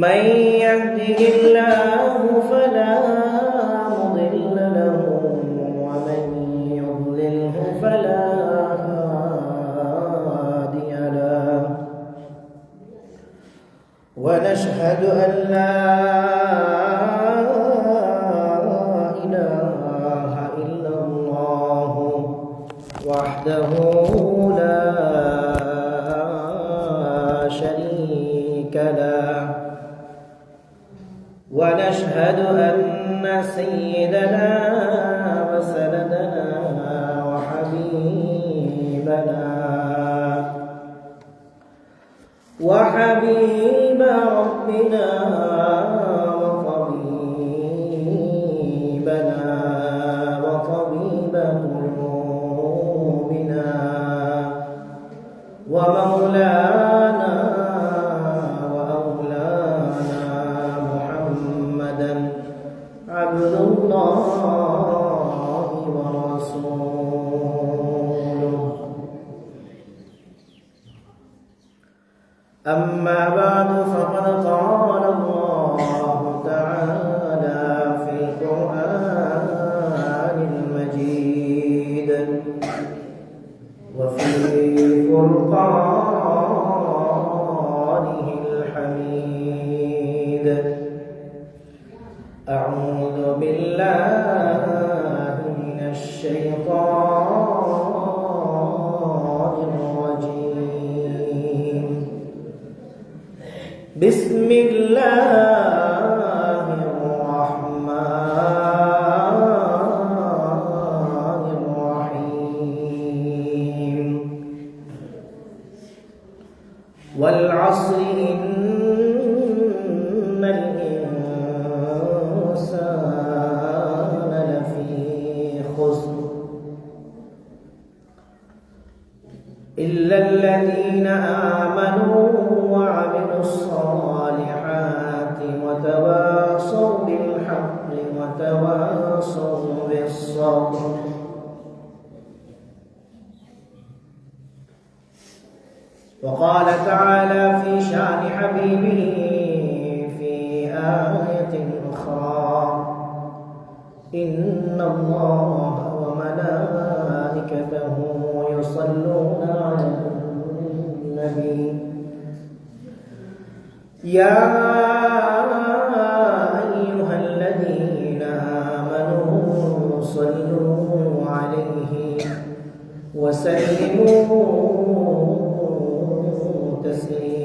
mas والعصر إن الإنسان لفي خسر إلا الذين آمنوا تعالى في شأن حبيبه في آية أخرى. إن الله وملائكته يصلون على النبي. يا أيها الذين آمنوا صلوا عليه وسلموا Muslims.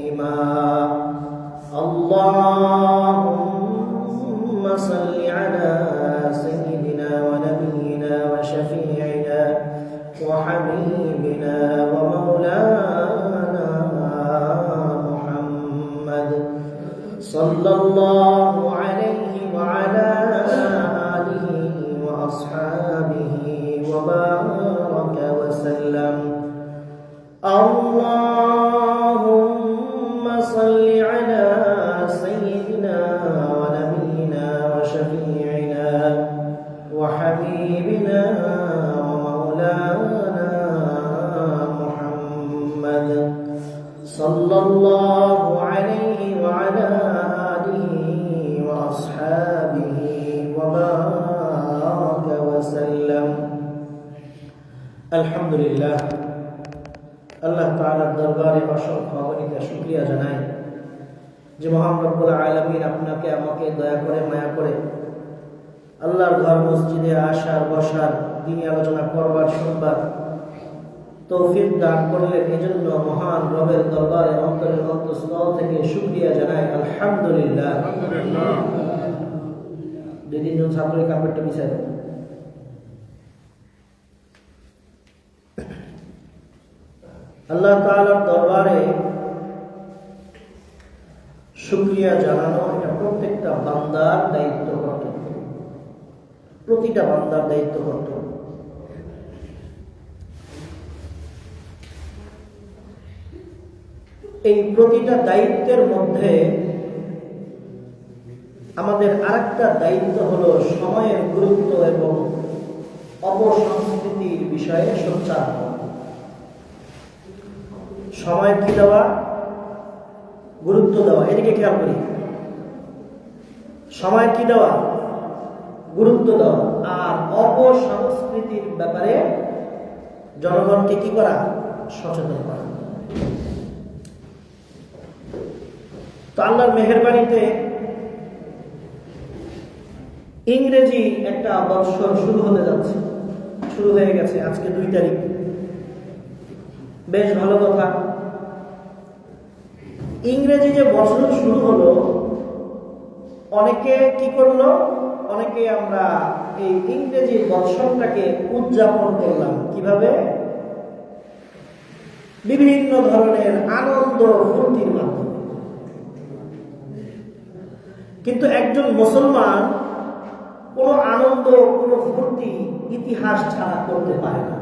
অগণিত শুকরিয়া জানাই যে মহান আলামিন আপনাকে আমাকে দয়া করে মায়া করে আল্লাহর ঘর, মসজিদে আসার, বসার, দিনী আলোচনা করবার, শুনবার তৌফিক দান করলেন এজন্য মহান রবের দরবারে অন্তরের অন্তঃস্থল থেকে শুকরিয়া জানাই। আলহামদুলিল্লাহ। দুই তিনজন ছাত্র এই কাপড়টা দেন। আল্লাহ তাআলার দরবারে শুক্রিয়া জানানো এটা প্রত্যেকটা বান্দার দায়িত্ব কর্তব্য। প্রতিটা বান্দার দায়িত্ব কর্তব্য। এই প্রতিটা দায়িত্বের মধ্যে আমাদের আরেকটা দায়িত্ব হলো সময়ের গুরুত্ব এবং অপসংস্কৃতির বিষয়ে সোচ্চার সময় কি দেওয়া? গুরুত্ব দেওয়া, এদিকে খেয়াল করি। সময় কি দেওয়া? গুরুত্ব দেওয়া। আর অপসংস্কৃতির ব্যাপারে জনগণকে কি করা? সচেতন করা। তো আল্লাহর মেহরবানিতে ইংরেজি একটা বৎসর শুরু হতে যাচ্ছে। শুরু হয়ে গেছে আজকে দুই তারিখ। বেশ ভালো কথা। ইংরেজি যে বছর শুরু হলো, অনেকে কি করল? অনেকে আমরা এই ইংরেজি বৎসরটাকে উদযাপন করলাম। কীভাবে? বিভিন্ন ধরনের আনন্দ ফুর্তির মাধ্যমে। কিন্তু একজন মুসলমান কোনো আনন্দ, কোনো ফুর্তি ইতিহাস ছাড়া করতে পারে না।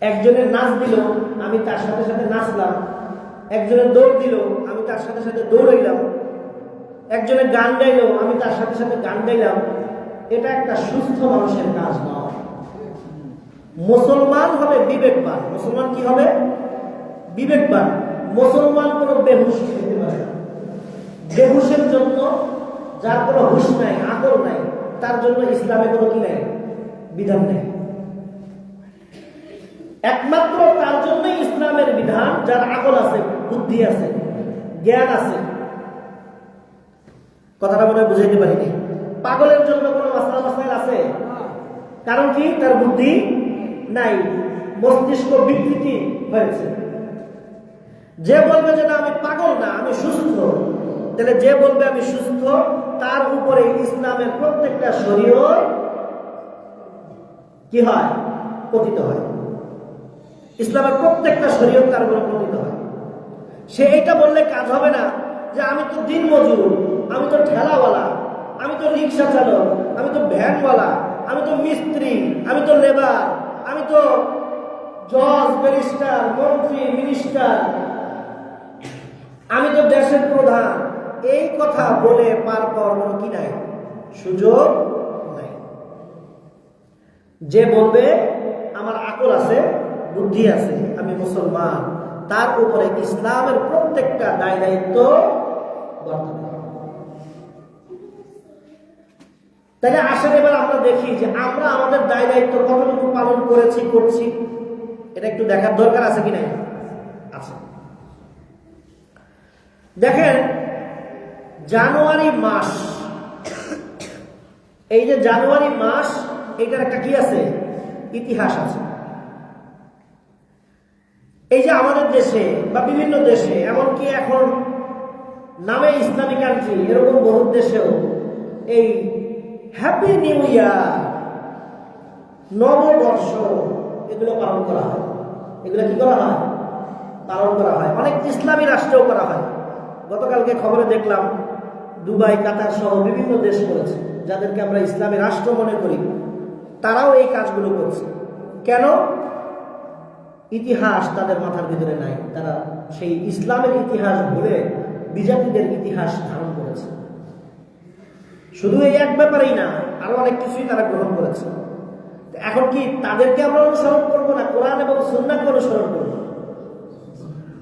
একজনের নাচ দিল, আমি তার সাথে সাথে নাচলাম। একজনের দৌড় দিল, আমি তার সাথে সাথে দৌড়াইলাম। একজনের গান গাইলো, আমি তার সাথে সাথে গান গাইলাম। এটা একটা সুস্থ মানুষের কাজ নয়। মুসলমান হবে বিবেকবান। মুসলমান কি হবে? বিবেকবান। মুসলমান কোনো বেহুশ খেতে পারে বেহুশের জন্য যার কোনো হুশ নাই, আকল নাই, তার জন্য ইসলামে কোনো কি নাই? বিধান নেই। একমাত্র তার জন্যই ইসলামের বিধান, যার আকল আছে। বুদ্ধি আছে, জ্ঞান আছে। কথাটা মনে বুঝাইতে পারিনি পাগলের জন্য কোনো মাসাল মাসাইল আছে? কারণ কি? তার বুদ্ধি নাই। মস্তিষ্ক বিকৃতি হয়েছে। যে বলবে যে না, আমি পাগল না, আমি সুস্থ, তাহলে যে বলবে আমি সুস্থ, তার উপরে ইসলামের প্রত্যেকটা শরীর কি হয়? পতিত হয়। ইসলামের প্রত্যেকটা শরীয়ত তার উপরে পতিত হয়। সে এটা বললে কাজ হবে না যে আমি তো দিন মজুর, আমি তো ঠেলাওয়ালা, আমি তো রিক্সা চালক, আমি তো ভ্যানওয়ালা, আমি তো মিস্ত্রি, আমি তো লেবার, আমি তো জজ, ব্যারিস্টার, মন্ত্রী, মিনিস্টার, আমি তো দেশের প্রধান। এই কথা বলে পার পাওয়ার কোনো কি নাই? সুযোগ নাই। যে বলবে, আমার আকল আছে, বুদ্ধি আছে, আমি মুসলমান। তার উপরে ইসলামের প্রত্যেকটা দায় দায়িত্ব তাহলে আসলে এবার আমরা দেখি যে আমরা আমাদের দায় দায়িত্ব কতটুকু পালন করেছি, করছি। এটা একটু দেখার দরকার আছে কি নাই? আছে। দেখেন, জানুয়ারি মাস, এই যে জানুয়ারি মাস, এটার একটা কি আছে? ইতিহাস আছে। এই যে আমাদের দেশে বা বিভিন্ন দেশে, এমনকি এখন নামে ইসলামিক কান্ট্রি এরকম বহু দেশেও এই হ্যাপি নিউ ইয়ার নববর্ষ এগুলো পালন করা হয়। এগুলো কি করা হয়? পালন করা হয়। অনেক ইসলামী রাষ্ট্রেও করা হয়। গতকালকে খবরে দেখলাম, দুবাই, কাতার সহ বিভিন্ন দেশ করেছে, যাদেরকে আমরা ইসলামী রাষ্ট্র মনে করি। তারাও এই কাজগুলো করছে। কেন? ইতিহাস তাদের মাথার ভিতরে নাই। তারা সেই ইসলামের ইতিহাস ভুলে বিজাতিদের ইতিহাস ধারণ করেছে। শুধু এই এক ব্যাপারেই না, আরও অনেক কিছুই তারা গ্রহণ করেছে। এখন কি তাদেরকে আমরা অনুসরণ করব না কোরআন এবং সন্ন্যাকে অনুসরণ করব?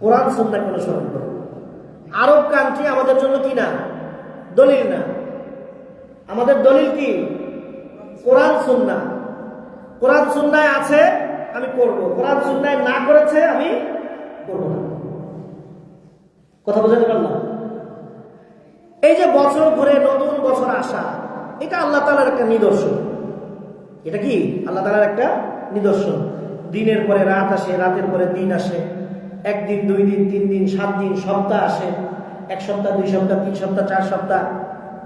কোরআন সন্ন্যাকে অনুসরণ করব। আরব কান্ট্রি আমাদের জন্য কি না? দলিল না। আমাদের দলিল কি? কোরআন সুন্না। কোরআন সুন্নায় আছে আমি করব। কোরআন সুন্নায় না করেছে, আমি করব না। কথা বোঝাতে পারলাম? এই যে বছর ঘুরে নতুন বছর আসা, এটা আল্লাহ তালার একটা নিদর্শন। এটা কি? আল্লাহ তালার একটা নিদর্শন। দিনের পরে রাত আসে, রাতের পরে দিন আসে। একদিন, দুই দিন, তিন দিন, সাত দিন, সপ্তাহ আসে। এক সপ্তাহ, দুই সপ্তাহ, তিন সপ্তাহ, চার সপ্তাহ,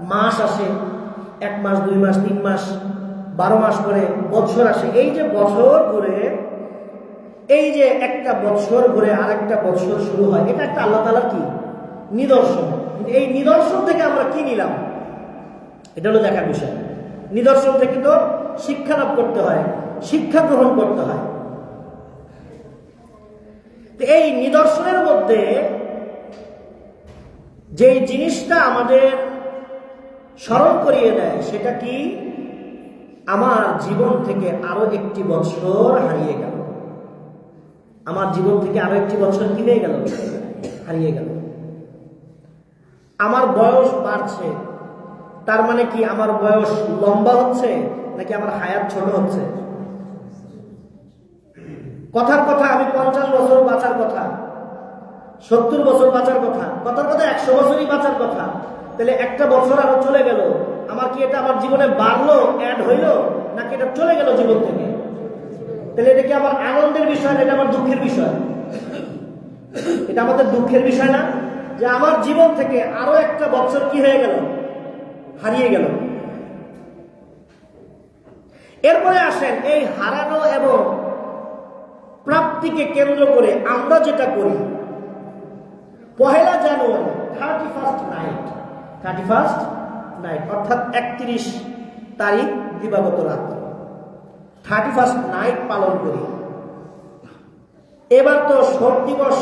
মাস আসে। এক মাস, দুই মাস, তিন মাস। বারো মাস করে বছর আসে। এই যে বছর ঘুরে এই যে একটা বছর ঘুরে আর একটা বছর শুরু হয়, এটা একটা আল্লাহ তালার কি? নিদর্শন। এই নিদর্শন থেকে আমরা কি নিলাম? এটা হলো দেখার বিষয়। নিদর্শন থেকে তো শিক্ষা লাভ করতে হয়, শিক্ষা গ্রহণ করতে হয়। এই নিদর্শনের মধ্যে যে জিনিসটা আমাদের স্মরণ করিয়ে দেয়, সেটা কি? আমার জীবন থেকে আরও একটি বছর হারিয়ে গেল। আমার জীবন থেকে আরও একটি বছর কি হয়ে গেল? হারিয়ে গেল। আমার বয়স বাড়ছে। তার মানে কি আমার বয়স লম্বা হচ্ছে নাকি আমার হায়াত ছোট হচ্ছে? কথার কথা, আমি পঞ্চাশ বছর বাঁচার কথা, সত্তর বছর বাঁচার কথা, কথার কথা একশো বছরই বাঁচার কথা, তাহলে একটা বছর আরও চলে গেল। আমার কি এটা আমার জীবনে বাড়লো অ্যাড হইল, নাকি এটা চলে গেল জীবন থেকে? তাহলে এটা কি আমার আনন্দের বিষয় না এটা আমার দুঃখের বিষয়? এটা আমাদের দুঃখের বিষয় না, যে আমার জীবন থেকে আরও একটা বছর কি হয়ে গেল? হারিয়ে গেল। এরপরে আসেন এই হারানো এবং প্রাপ্তিকে কেন্দ্র করে আমরা যেটা করি, পহেলা January thirty first night thirty first night অর্থাৎ একত্রিশ তারিখ দিবাগত রাত থার্টি ফার্স্ট নাইট পালন করি। এবার তো শোক দিবস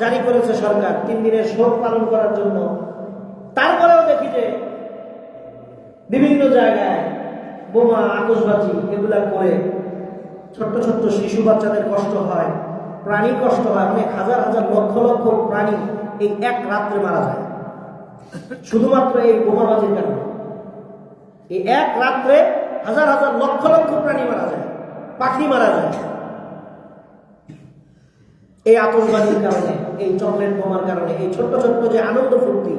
জারি করেছে সরকার, তিন দিনের শোক পালন করার জন্য। তারপরেও দেখি যে বিভিন্ন জায়গায় বোমা আতসবাজি এগুলা করে ছোট্ট ছোট্ট শিশু বাচ্চাদের কষ্ট হয় প্রাণী কষ্ট হয়, অনেক হাজার হাজার লক্ষ লক্ষ প্রাণী এই এক রাত্রে মারা যায়। শুধুমাত্র এই কারণে। এই এক রাত্রে হাজার হাজার লক্ষ লক্ষ প্রাণী মারা যায়, পাখি মারা যায়। এই আতসবাজির কারণে, এই চকলেট বোমার কারণে, এই ছোট্ট ছোট্ট যে আনন্দ ফুর্তি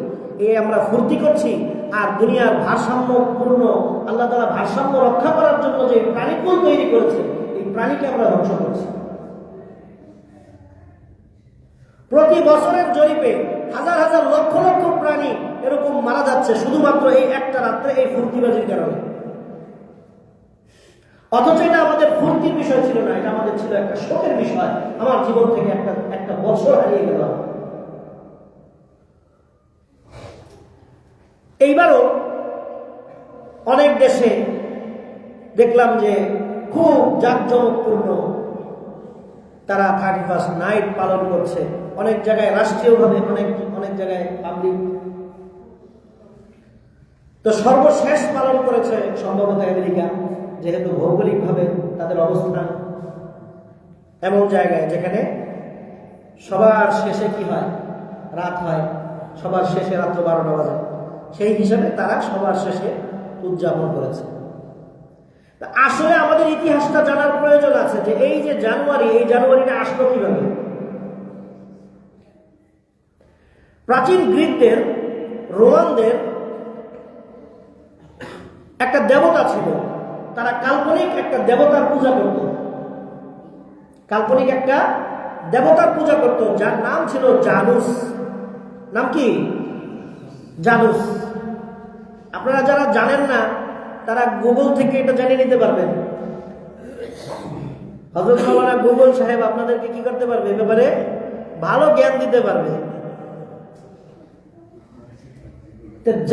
আমরা ফুর্তি করছি আর দুনিয়ার ভারসাম্যপূর্ণ, আল্লাহ তালা ভারসাম্য রক্ষা করার জন্য যে প্রাণীকুল তৈরি করেছে, এই প্রাণীকে আমরা ধ্বংস করছি। প্রতি বছরের জরিপে হাজার হাজার লক্ষ লক্ষ প্রাণী এরকম মারা যাচ্ছে শুধুমাত্র এই একটা রাত্রে এই ফুর্তিবাজির কারণে। অথচ এটা আমাদের ফুর্তির বিষয় ছিল না, এটা আমাদের ছিল একটা শোকের বিষয়। আমার জীবন থেকে একটা একটা বছর হারিয়ে গেল। এইবারও অনেক দেশে দেখলাম যে খুব জাঁকজমকপূর্ণ তারা থার্টি ফার্স্ট নাইট পালন করছে। অনেক জায়গায় রাষ্ট্রীয়ভাবে অনেক অনেক জায়গায় পাবলিক তো সর্বশেষ পালন করেছে সম্ভবত আমেরিকা, যেহেতু ভৌগোলিকভাবে তাদের অবস্থান এমন জায়গায় যেখানে সবার শেষে কি হয়? রাত হয়। সবার শেষে রাত্র বারোটা বাজে। সেই হিসাবে তারা সবার শেষে উদযাপন করেছে। আসলে আমাদের ইতিহাসটা জানার প্রয়োজন আছে যে এই যে জানুয়ারি, এই জানুয়ারিটা আসলো কীভাবে? প্রাচীন গ্রিকদের, রোমানদের একটা দেবতা ছিল, তারা কাল্পনিক একটা দেবতার পূজা করত। কাল্পনিক একটা দেবতার পূজা করত, যার নাম ছিল জানুস। নাম কি? জানুস। আপনারা যারা জানেন না, তারা গুগল থেকে এটা জানিয়ে নিতে পারবেন। হজরত গুগল সাহেব আপনাদেরকে কি করতে পারবে? ব্যাপারে ভালো জ্ঞান দিতে পারবে।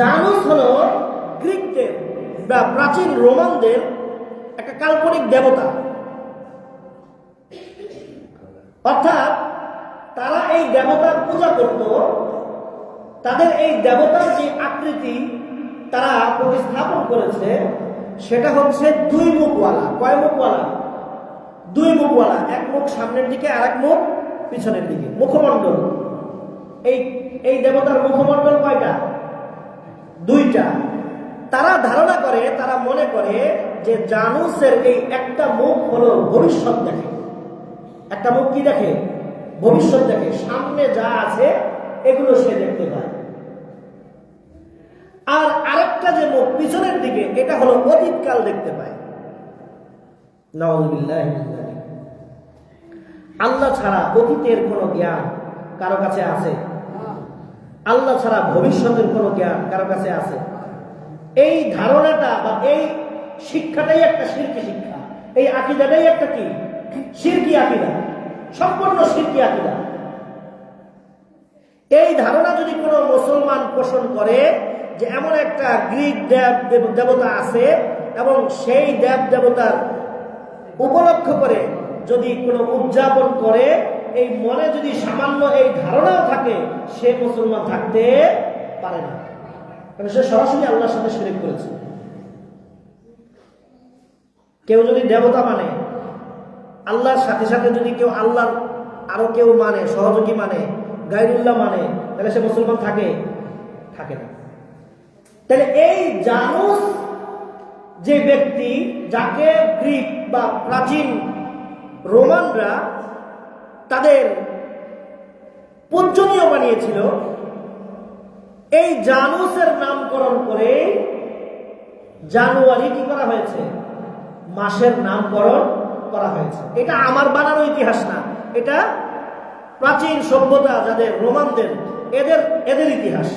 জানুস হলো গ্রিকদের বা প্রাচীন রোমানদের একটা কাল্পনিক দেবতা। অর্থাৎ তারা এই দেবতার পূজা করত, তাদের এই দেবতার যে আকৃতি তারা প্রতিস্থাপন করেছে, সেটা হচ্ছে দুই মুখওয়ালা। কয় মুখওয়ালা? দুই মুখওয়ালা, এক মুখ সামনের দিকে আর এক মুখ পিছনের দিকে, মুখমণ্ডল। এই এই দেবতার মুখমণ্ডল কয়টা? দুইটা। তারা ধারণা করে তারা মনে করে যে জানুসের এই একটা মুখ হলো ভবিষ্যৎ দেখে। একটা মুখ কি দেখে? ভবিষ্যৎ দেখে। সামনে যা আছে এগুলো সে দেখতে পায়। আর আরেকটা যে মুখ পিছনের দিকে এটা হলো অতীতকাল দেখতে পায়। আল্লাহ ছাড়া অতীতের কোনো জ্ঞান কারও কাছে আছে? আল্লাহ ছাড়া ভবিষ্যতের কোনো জ্ঞান কারও কাছে আছে? এই ধারণাটা বা এই শিক্ষাটাই একটা শিল্পী শিক্ষা। এই আকিদাটাই একটা কি? শিল্পী আকিদা। সম্পূর্ণ শিল্পী আকিদা। এই ধারণা যদি কোনো মুসলমান পোষণ করে যে এমন একটা গ্রিক দেব দেব- দেবতা আছে এবং সেই দেব দেবতার উপলক্ষ করে যদি কোনো উদযাপন করে, এই মনে যদি সামান্য এই ধারণাও থাকে, সে মুসলমান থাকতে পারে না। কারণ সে সরাসরি আল্লাহর সাথে শিরিক করেছে। কেউ যদি দেবতা মানে আল্লাহর সাথে সাথে যদি কেউ আল্লাহর আরও কেউ মানে সহযোগী মানে গাইরুল্লাহ মানে তাহলে সে মুসলমান থাকে? থাকে না। তাহলে এই জানুস যে ব্যক্তি যাকে গ্রিক বা প্রাচীন রোমানরা তাদের পূজনীয় বানিয়েছিল এই জানুসের নামকরণ করে জানুয়ারি কি করা হয়েছে? মাসের নামকরণ করা হয়েছে। এটা আমার বানানো ইতিহাস না। এটা প্রাচীন সভ্যতা যাদের রোমানদের, এদের এদের ইতিহাস।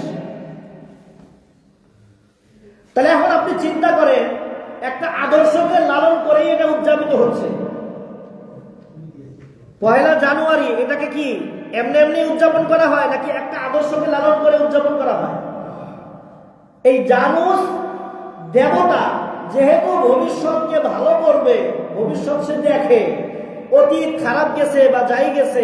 তাহলে এখন আপনি চিন্তা করেন, একটা আদর্শকে লালন করেই এটা উদযাপিত হচ্ছে। পয়লা জানুয়ারি, এটাকে কি এমনি এমনি উদযাপন করা হয় নাকি একটা আদর্শকে লালন করে উদযাপন করা হয়? এই জানুস দেবতা যেহেতু ভবিষ্যৎকে ভালো করবে, ভবিষ্যৎ সে দেখে, অতীত খারাপ গেছে বা যাই গেছে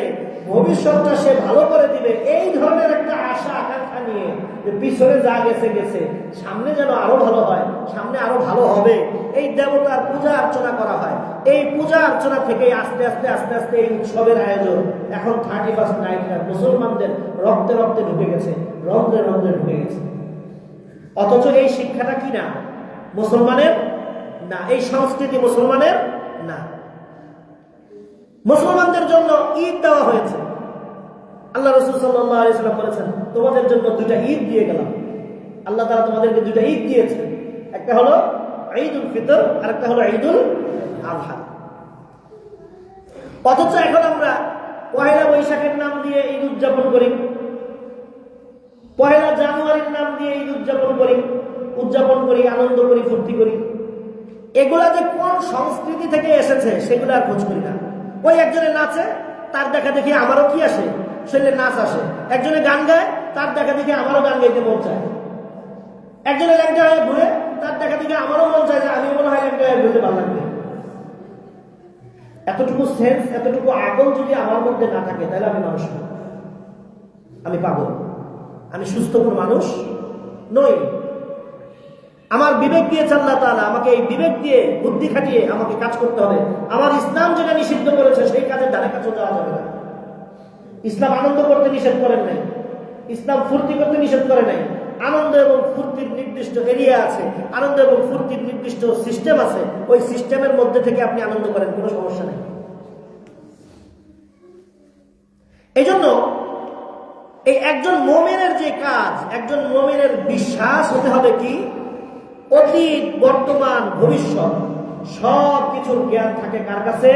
ভবিষ্যৎটা সে ভালো করে দিবে। এই ধরনের একটা আশা, আকাঙ্ক্ষা নিয়ে যে পিছনে যা গেছে গেছে। সামনে যেন আরও ভালো হয়, সামনে আরও ভালো হবে। এই দেবতার পূজা অর্চনা করা হয়। এই পূজা অর্চনা থেকে আস্তে আস্তে আস্তে আস্তে এই উৎসবের আয়োজন। এখন থার্টি ফার্স্ট নাইট মুসলমানদের রক্তে রক্তে ঢুকে গেছে। রন্ধ্রে রন্ধ্রে ঢুকে গেছে। অথচ এই শিক্ষাটা কি না? মুসলমানের? না। এই সংস্কৃতি মুসলমানের? না। মুসলমানদের জন্য ঈদ দেওয়া হয়েছে। আল্লাহ রসুল সাল্লাম বলেছেন, তোমাদের জন্য দুইটা ঈদ দিয়ে গেলাম। আল্লাহ তারা তোমাদেরকে দুইটা ঈদ দিয়েছে একটা হলো ঈদ উল ফিতর আর একটা হলো ঈদ উল অথচ এখন আমরা পহেলা বৈশাখের নাম দিয়ে ঈদ উদযাপন করি, পহেলা জানুয়ারির নাম দিয়ে ঈদ উদযাপন করি উদযাপন করি, আনন্দ করি, ফুর্তি করি। এগুলা যে কোন সংস্কৃতি থেকে এসেছে, সেগুলো আর খোঁজ করি না। ওই একজনের নাচে, তার দেখা দেখি আমারও কি আসে? শরীরে নাচ আসে। একজনে গান গায়, তার দেখা দেখে আমারও গান গাইতে মন চায়। একজনে ল্যাংটা হয়ে ঘুরে, তার দেখা দেখে আমারও মন চায় যে আমি মনে হয় ল্যাংটা হয়ে ঘুরতে ভালো লাগবে এতটুকু সেন্স এতটুকু আগল যদি আমার মধ্যে না থাকে, তাহলে আমি মানুষ। আমি পাগল। আমি সুস্থ কোনো মানুষ নই। আমার বিবেক দিয়েছে আল্লাহ তাআলা আমাকে এই বিবেক দিয়ে বুদ্ধি খাটিয়ে আমাকে কাজ করতে হবে। আমার ইসলাম যেটা নিষিদ্ধ করেছে, সেই কাজের ধারে কাছে যাওয়া যাবে না। ইসলাম আনন্দ করতে নিষেধ করেন নাই। ইসলাম ফুর্তি করতে নিষেধ করে নাই। আনন্দ এবং ফুর্তির নির্দিষ্ট এরিয়া আছে। আনন্দ এবং ফুর্তির নির্দিষ্ট সিস্টেম আছে। ওই সিস্টেমের মধ্যে থেকে আপনি আনন্দ করেন, কোনো সমস্যা নেই। এই জন্য এই একজন মোমেনের যে কাজ, একজন মোমেনের বিশ্বাস হতে হবে কি? অতীত, বর্তমান, ভবিষ্যৎ সব কিছুর জ্ঞান থাকে কার কাছে?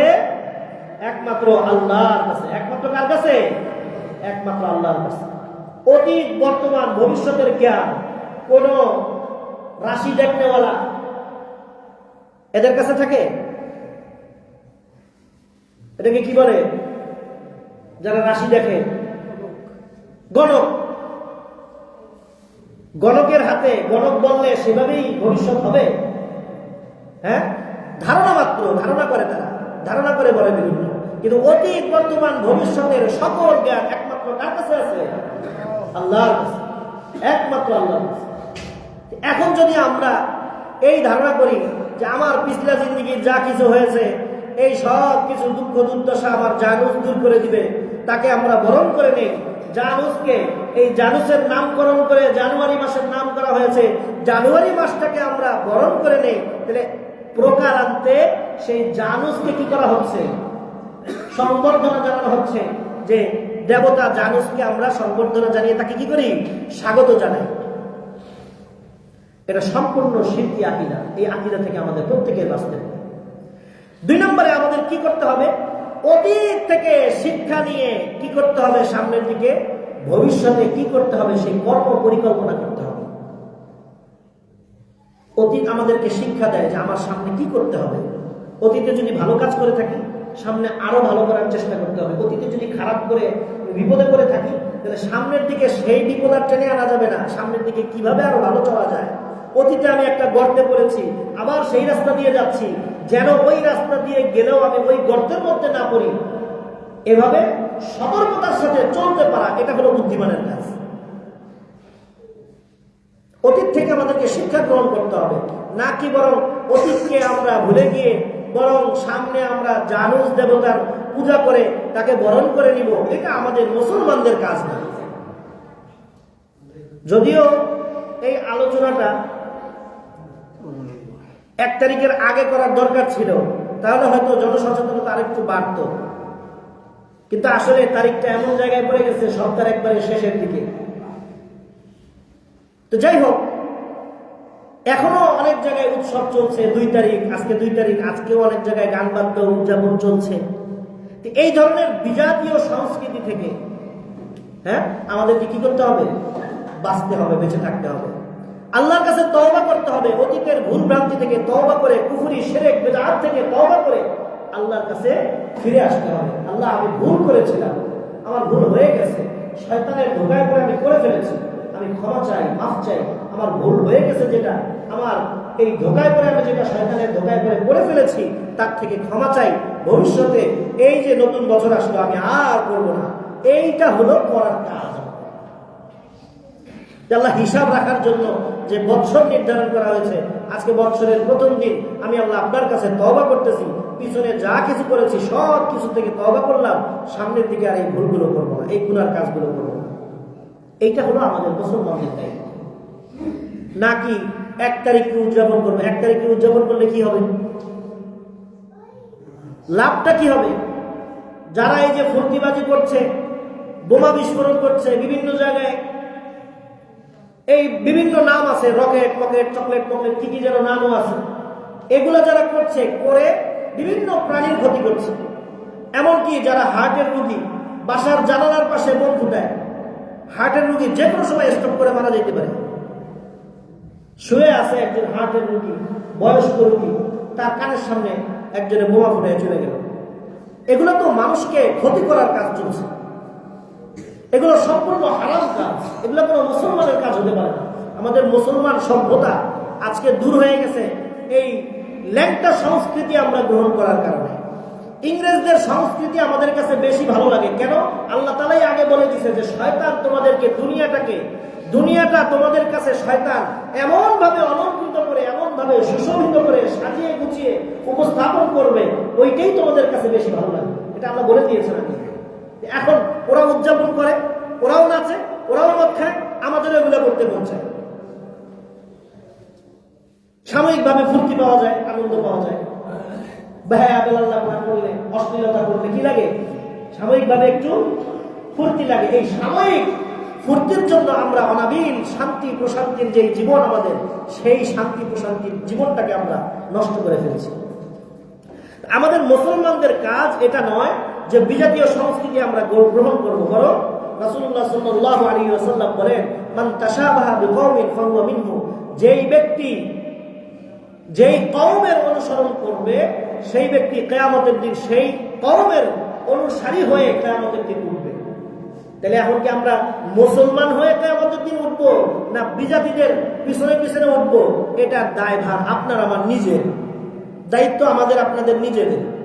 একমাত্র আল্লাহর কাছে। একমাত্র কার কাছে? একমাত্র আল্লাহর কাছে। অতীত, বর্তমান, ভবিষ্যতের জ্ঞান কোন রাশি দেখনেওয়ালা এদের কাছে থাকে? এটাকে কি বলে? যারা রাশি দেখে। গণক। গণকের হাতে গণক বললে সেভাবেই ভবিষ্যৎ হবে। হ্যাঁ? ধারণা মাত্র, ধারণা করে তারা। ধারণা করে বলে বিভিন্ন। কিন্তু অতীত, বর্তমান, ভবিষ্যতের সকল জ্ঞান একমাত্র কার কাছে আছে? আল্লাহর একমাত্র আল্লাহর কাছে। এখন যদি আমরা এই ধারণা করি যে আমার পিছলা জিন্দিগির যা কিছু হয়েছে, এই সব কিছু দুঃখ, দুর্দশা আমার জানুস দূর করে দিবে, তাকে আমরা বরণ করে নেই। জানুসকে এই জানুসের নামকরণ করে জানুয়ারি মাসের নাম করা হয়েছে, জানুয়ারি মাসটাকে আমরা বরণ করে নেই, তাহলে প্রকার আনতে সেই জানুসকে কি করা হচ্ছে? সম্বর্ধনা জানানো হচ্ছে যে দেবতা জানুসকে আমরা সম্বর্ধনা জানিয়ে তাকে কি করি? স্বাগত জানাই। এটা সম্পূর্ণ শিল্পী আকিদা। এই আকিদা থেকে আমাদের প্রত্যেকের বাঁচতে হবে। দুই নম্বরে আমাদের কি করতে হবে? অতীত থেকে শিক্ষা নিয়ে কি করতে হবে সামনের দিকে? ভবিষ্যতে কি করতে হবে? সেই কর্ম পরিকল্পনা করতে হবে। অতীত আমাদেরকে শিক্ষা দেয় যে আমার সামনে কি করতে হবে? অতীতে যদি ভালো কাজ করে থাকি সামনে আরও ভালো করার চেষ্টা করতে হবে। অতীতে যদি খারাপ করে, বিপদে করে থাকি, তাহলে সামনের দিকে সেই বিপদ আর টেনে আনা যাবে না। সামনের দিকে কীভাবে আরও ভালো চলা যায়? অতীতে আমি একটা গর্তে পড়েছি, আবার সেই রাস্তা দিয়ে যাচ্ছি। যেন ওই রাস্তা দিয়ে গেলেও আমি ওই গর্তের মধ্যে না পড়ি। এভাবে সতর্কতার সাথে চলতে পারা, এটা হলো বুদ্ধিমানের কাজ। অতীত থেকে আমাদেরকে শিক্ষা গ্রহণ করতে হবে। না কি বরং অতীতকে আমরা ভুলে গিয়ে বরং সামনে আমরা জানুস দেবতার পূজা করে তাকে বরণ করে নিব, এটা আমাদের মুসলমানদের কাজ না। যদিও এই আলোচনাটা এক তারিখের আগে করার দরকার ছিল, তাহলে হয়তো জনসচেতনতা আরেকটু বাড়ত। কিন্তু আসলে তারিখটা এমন জায়গায় পড়ে গেছে সপ্তাহের একবারে শেষের দিকে। তো যাই হোক এখনও অনেক জায়গায় উৎসব চলছে, দুই তারিখ, আজকে দুই তারিখ, আজকেও অনেক জায়গায় গান বাদ্য উদযাপন চলছে। এই ধরনের বিজাতীয় সংস্কৃতি থেকে হ্যাঁ আমাদেরকে কি করতে হবে? বাঁচতে হবে, বেঁচে থাকতে হবে। আল্লাহর কাছে তওবা করতে হবে, অতীতের ভুল ভ্রান্তি থেকে তওবা করে, কুফুরি সেরেক বেদাত থেকে তওবা করে আল্লাহর কাছে ফিরে আসতে হবে। আল্লাহ, আমি ভুল করেছিলাম, আমার ভুল হয়ে গেছে, শয়তানের ধোকায় পড়ে আমি করে ফেলেছি, আমি ক্ষমা চাই, মাফ চাই। আমার ভুল হয়ে গেছে যেটা, আমার এই ধোকায় পড়ে আমি যেটা শয়তানের ধোকায় পড়ে করে ফেলেছি, তার থেকে ক্ষমা চাই। ভবিষ্যতে এই যে নতুন বছর আসলো, আমি আর করব না। এইটা হলো করার কাজ। আল্লাহ হিসাব রাখার জন্য যে বৎসর নির্ধারণ করা হয়েছে, আজকে বৎসরের প্রথম দিন, আমি আল্লাহ আপনার কাছে তবা করতেছি। পিছনে যা কিছু করেছি, সব কিছু থেকে তবা করলাম, সামনের দিকে আর এই ভুলগুলো করব না, এই গুনার কাজগুলো করব না। এইটা হলো আমাদের মুসলমানদের দায়িত্ব। নাকি এক তারিখকে উদযাপন করব? এক তারিখে উদযাপন করলে কি হবে? লাভটা কি হবে? যারা এই যে ফুর্তিবাজি করছে, বোমা বিস্ফোরণ করছে, বিভিন্ন জায়গায়, এই বিভিন্ন নাম আছে, রকেট, পকেট, চকলেট পকেট কি কি যেন নামও আছে। এগুলো যারা করছে, করে বিভিন্ন প্রাণীর ক্ষতি করছে। এমনকি যারা হার্টের রুগী, বাসার জানালার পাশে বোম ফুটায় হার্টের রুগী যে কোনো সময় স্টপ করে মারা যেতে পারে। শুয়ে আছে একজন হার্টের রুগী, বয়স্ক রুগী, তার কানের সামনে একজনে বোমা ফুটে চলে গেল। এগুলো তো মানুষকে ক্ষতি করার কাজ চলছে। এগুলো সম্পূর্ণ হারাম কাজ। এগুলো কোনো মুসলমানের কাজ হতে পারে আমাদের মুসলমান সভ্যতা আজকে দূর হয়ে গেছে। এই ল্যাংটা সংস্কৃতি আমরা গ্রহণ করার কারণে। ইংরেজদের সংস্কৃতি আমাদের কাছে বেশি ভালো লাগে। কেন? আল্লাহ তালাই আগে দিছে যে শয়তান তোমাদেরকে দুনিয়াটাকে, দুনিয়াটা তোমাদের কাছে শয়তান এমন ভাবে অলঙ্কৃত করে এমন ভাবে সুশোভিত করে সাজিয়ে গুছিয়ে উপস্থাপন করবে, ওইটাই তোমাদের কাছে বেশি ভালো লাগে এটা আল্লাহ বলে দিয়েছেন আগে। এখন ওরা উদযাপন করে, ওরাও নাচে, ওরাও মদ খায় আমাদের এগুলো করতে মন চায়। সাময়িকভাবে ফুর্তি পাওয়া যায়, আনন্দ পাওয়া যায়। ভাইয়া বেলাল্লাহ করলে, অশ্লীলতা করলে কি লাগে? সাময়িকভাবে একটু ফুর্তি লাগে, এই সাময়িক ফুর্তির জন্য আমরা অনাবিল শান্তি প্রশান্তির যে জীবন আমাদের, সেই শান্তি প্রশান্তির জীবনটাকে আমরা নষ্ট করে ফেলছি। আমাদের মুসলমানদের কাজ এটা নয় যে বিজাতীয় সংস্কৃতি আমরা গ্রহণ করব, বরং ওয়াসাল্লাম বলেন, মান যেই ব্যক্তি, যেই অনুসরণ করবে, সেই ব্যক্তি দিন সেই অনুসারী হয়ে কিয়ামতের দিন উঠবে। তাহলে এখন কি আমরা মুসলমান হয়ে কিয়ামতের দিন উঠবো? না বিজাতিদের পিছনে পিছনে উঠবো? এটা দায়ভার আপনার, আমার নিজের। দায়িত্ব আমাদের, আপনাদের নিজেদের।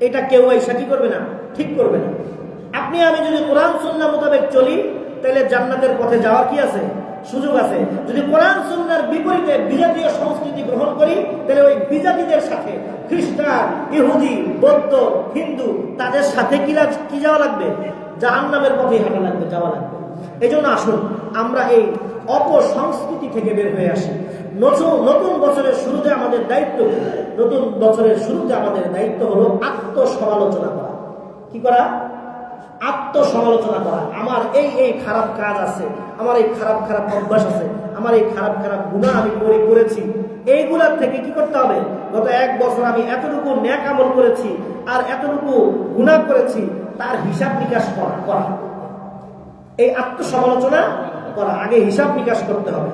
এটা কেউ এসে কি করবে না? ঠিক করবে না। আপনি, আমি যদি কোরআন সুন্না মোতাবেক চলি, তাহলে জান্নাতের পথে যাওয়ার কি আছে? সুযোগ আছে। যদি কোরআন সুন্নার বিপরীতে বিজাতীয় সংস্কৃতি গ্রহণ করি, তাহলে ওই বিজাতিদের সাথে, খ্রিস্টান, ইহুদি, বৌদ্ধ, হিন্দু, তাদের সাথে কি কি যাওয়া লাগবে? জাহান্নামের পথে হাঁটা লাগবে, যাওয়া লাগবে। এই জন্য আসুন, আমরা এই অপসংস্কৃতি থেকে বের হয়ে আসি। নতুন নতুন বছরের শুরুতে আমাদের দায়িত্ব, নতুন বছরের শুরুতে আমাদের দায়িত্ব হলো আত্মসমালোচনা করা। কি করা? আত্মসমালোচনা করা। আমার এই এই খারাপ কাজ আছে, আমার এই খারাপ খারাপ অভ্যাস আছে, আমার এই খারাপ খারাপ গুণা আমি করে, করেছি। এইগুলার থেকে কি করতে হবে? গত এক বছর আমি এতটুকু ন্যাক আমল করেছি, আর এতটুকু গুণা করেছি তার হিসাব নিকাশ করা করা। এই আত্মসমালোচনা করা, আগে হিসাব নিকাশ করতে হবে।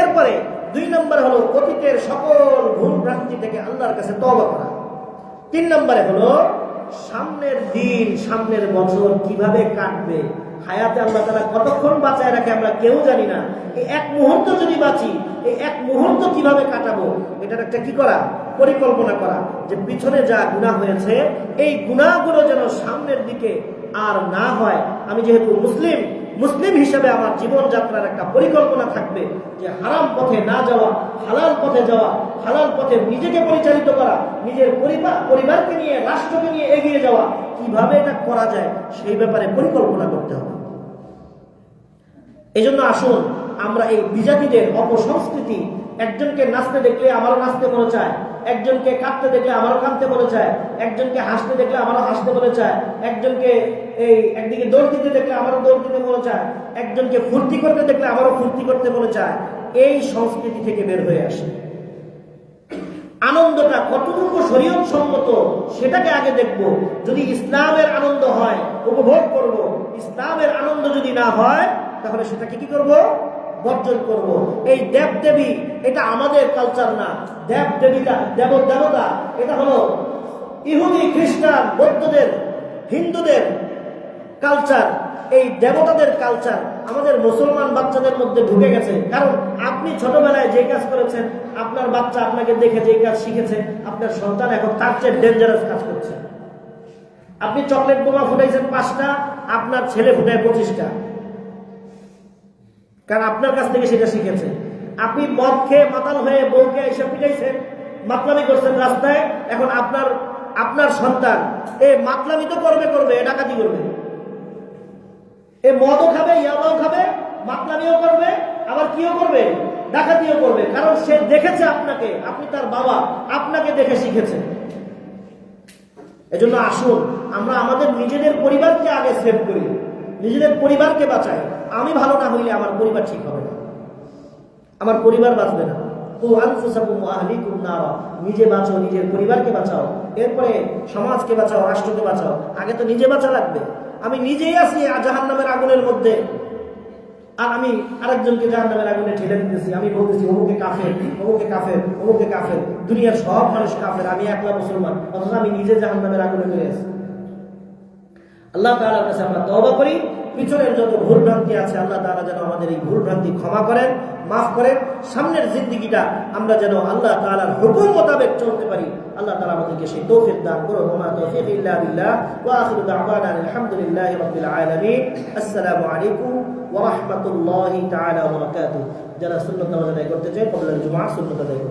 এরপরে দুই নম্বরে হলো অতীতের সকল ভুল ভ্রান্তি থেকে আল্লাহর কাছে তবা করা। তিন নম্বরে হলো সামনের দিন, সামনের বছর কীভাবে কাটবে? হায়াতে আল্লাহ তারা কতক্ষণ বাঁচায় রাখে আমরা কেউ জানি না। এই এক মুহূর্ত যদি বাঁচি, এই এক মুহূর্ত কীভাবে কাটাবো, এটার একটা কি করা? পরিকল্পনা করা। যে পিছনে যা গুণা হয়েছে, এই গুণাগুলো যেন সামনের দিকে আর না হয়। আমি যেহেতু মুসলিম মুসলিম হিসেবে আমার জীবনযাত্রার একটা পরিকল্পনা থাকবে যে হারাম পথে না যাওয়া, হালাল পথে যাওয়া, হালাল পথে নিজেকে পরিচালিত করা, নিজের পরিবার, পরিবারকে নিয়ে, রাষ্ট্রকে নিয়ে এগিয়ে যাওয়া, কীভাবে এটা করা যায় সেই ব্যাপারে পরিকল্পনা করতে হবে। এই জন্য আসুন, আমরা এই বিজাতিদের অপসংস্কৃতি, একজনকে নাচতে দেখলে আমারও নাচতে মনে চায়, একজনকে কাঁদতে দেখলে আমারও কাঁদতে মনে চায়, একজনকে হাসতে দেখলে আমারও হাসতে মনে চায়, একজনকে এই একদিকে দৌড় দিতে দেখলে আমারও দৌড় দিতে মনে চায় একজনকে ফুর্তি করতে দেখলে আমারও ফুর্তি করতে মনে চায় এই সংস্কৃতি থেকে বের হয়ে আসে। আনন্দটা কতটুকু শরীয়ত সম্মত সেটাকে আগে দেখব। যদি ইসলামের আনন্দ হয়, উপভোগ করব। ইসলামের আনন্দ যদি না হয়, তাহলে সেটাকে কি করব? বর্জন করব। এই দেব দেবী এটা আমাদের কালচার না। দেব দেবীটা দেব দেবতা এটা হলো ইহুদি, খ্রিস্টান, বৌদ্ধদের, হিন্দুদের কালচার এই দেবতাদের কালচার আমাদের মুসলমান বাচ্চাদের মধ্যে ঢুকে গেছে। কারণ আপনি ছোটবেলায় যে কাজ করেছেন, আপনার বাচ্চা আপনাকে দেখে যে কাজ শিখেছে, আপনার সন্তান এখন তার চেয়ে ডেঞ্জারাস কাজ করছে। আপনি চকলেট বোমা ফুটাইছেন পাঁচটা, আপনার ছেলে ফুটায় পঁচিশটা। কারণ আপনার কাছ থেকে সেটা শিখেছে। আপনি মদ খেয়ে মাতাল হয়ে বউকে এসে পিটাইছেন, মাতলামি করছেন রাস্তায়, এখন আপনার আপনার সন্তান, এ মাতলামি তো করবে করবে ডাকাতি করবে। এ মদও খাবে, ইয়াবাও খাবে, মাতলামিও করবে, আবার কিও করবে? ডাকাতিও করবে। কারণ সে দেখেছে আপনাকে, আপনি তার বাবা, আপনাকে দেখে শিখেছে। এজন্য আসুন, আমরা আমাদের নিজেদের পরিবারকে আগে সেভ করি। নিজেদের পরিবারকে বাঁচাই। আমি ভালো না হইলে আমার পরিবার ঠিক হবে না। আমার পরিবার বাঁচবে না। নারা। নিজে বাঁচাও, নিজের পরিবারকে বাঁচাও। এরপরে সমাজকে বাঁচাও, রাষ্ট্রকে বাঁচাও। আগে তো নিজে বাঁচা লাগবে। আমি নিজেই আছি জাহান্নামের আগুনের মধ্যে। আর আমি আরেকজনকে জাহান্নামের আগুনে ঠেলে দিতেছি। আমি বলতেছি অমুকে কাফের অমুকে কাফের অমুকে কাফের। দুনিয়ার সব মানুষ কাফের, আমি একলা মুসলমান। অথচ আমি নিজে জাহান্নামের আগুনে মেরে আছি। আল্লাহ তাআলার কাছে আমরা তওবা করি। পিছনের যত ভুল ভ্রান্তি আছে, আল্লাহ তাআলা যেন আমাদের এই ভুল ভ্রান্তি ক্ষমা করেন। মাফ করেন, সামনের জিন্দিগিটা আমরা যেন আল্লাহ তালার হুকুম মোতাবেক চলতে পারি। আল্লাহ তালা আমাদেরকে সেই তৌফিক দান করুন। ওমা তৌফিক আলহামদুলিল্লাহ আসসালামু আলাইকুম ওরহমতুল্লাহ তালা যারা শূন্যতা করতে চাই কবলাল জুমা শূন্যতা আদায়